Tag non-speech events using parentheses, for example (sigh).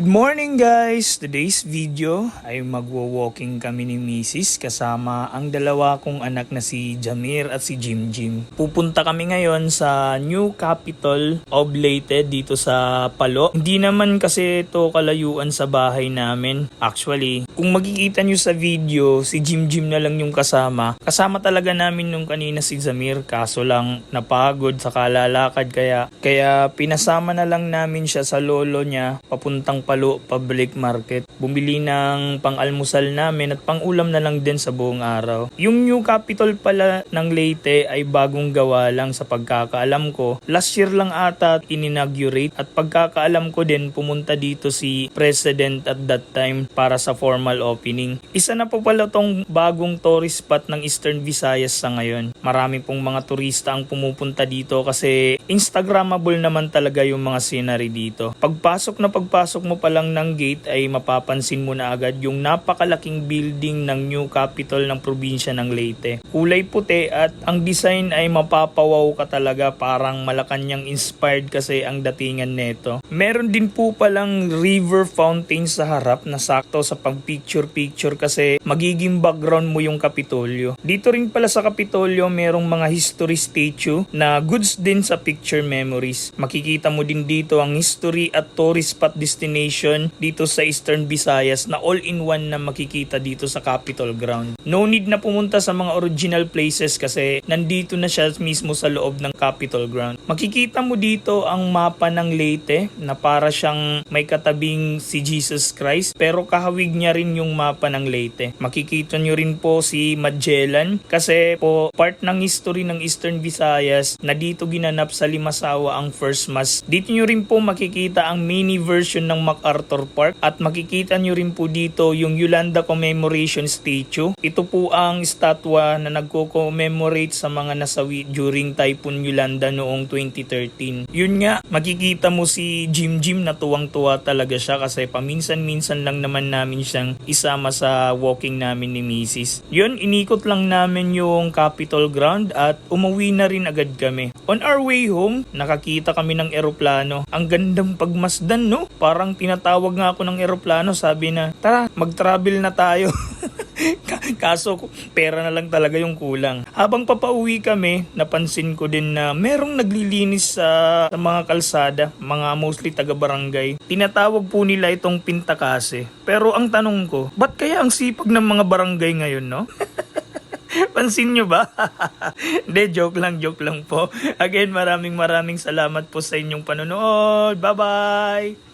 Good morning guys! Today's video ay magwo-walking kami ni Mrs. kasama ang dalawa kong anak na si Jamir at si Jim Jim. Pupunta kami ngayon sa new capital of Leyte dito sa Palo. Hindi naman kasi ito kalayuan sa bahay namin. Actually, kung makikita nyo sa video, si Jim Jim na lang yung kasama. Kasama talaga namin nung kanina si Jamir kaso lang napagod sa kalalakad kaya kaya pinasama na lang namin siya sa lolo niya papuntang Palo Public Market. Bumili ng pang-almusal namin at pang-ulam na lang din sa buong araw. Yung new capital pala ng Leyte ay bagong gawa lang sa pagkakaalam ko. Last year lang ata in-inaugurate at pagkakaalam ko din pumunta dito si President at that time para sa formal opening. Isa na po pala tong bagong tourist spot ng Eastern Visayas sa ngayon. Marami pong mga turista ang pumupunta dito kasi Instagrammable naman talaga yung mga scenery dito. Pagpasok na pagpasok mo pa lang ng gate ay mapapansin mo na agad yung napakalaking building ng new capital ng probinsya ng Leyte. Kulay puti at ang design ay mapapawaw ka talaga parang Malacanang inspired kasi ang datingan neto. Meron din po palang river fountain sa harap na sakto sa pag picture picture kasi magiging background mo yung Kapitolyo. Dito rin pala sa Kapitolyo merong mga history statue na goods din sa picture memories. Makikita mo din dito ang history at tourist spot destination dito sa Eastern Visayas na all-in-one na makikita dito sa Capitol Ground. No need na pumunta sa mga original places kasi nandito na siya mismo sa loob ng Capitol Ground. Makikita mo dito ang mapa ng Leyte na para siyang may katabing si Jesus Christ pero kahawig niya rin yung mapa ng Leyte. Makikita nyo rin po si Magellan kasi po part ng history ng Eastern Visayas na dito ginanap sa Limasawa ang first mass. Dito nyo rin po makikita ang mini version ng MacArthur Park at makikita nyo rin po dito yung Yolanda Commemoration Statue. Ito po ang statwa na nagko-commemorate sa mga nasawi during Typhoon Yolanda noong 2013. Yun nga, makikita mo si Jim Jim na tuwang-tuwa talaga siya kasi paminsan-minsan lang naman namin siyang isama sa walking namin ni Mrs. Yun, inikot lang namin yung Capitol Ground at umuwi na rin agad kami. On our way home, nakakita kami ng eroplano. Ang gandang pagmasdan, no? Parang tinatawag nga ako ng eroplano, sabi na, tara, mag-travel na tayo. (laughs) Ka- Kaso pera na lang talaga yung kulang. Habang papauwi kami, napansin ko din na merong naglilinis sa, sa mga kalsada, mga mostly taga-barangay. Tinatawag po nila itong pintakase. Pero ang tanong ko, ba't kaya ang sipag ng mga barangay ngayon, no? (laughs) (laughs) Pansin nyo ba? (laughs) Hindi, joke lang, joke lang po. Again, maraming maraming salamat po sa inyong panonood. Bye-bye!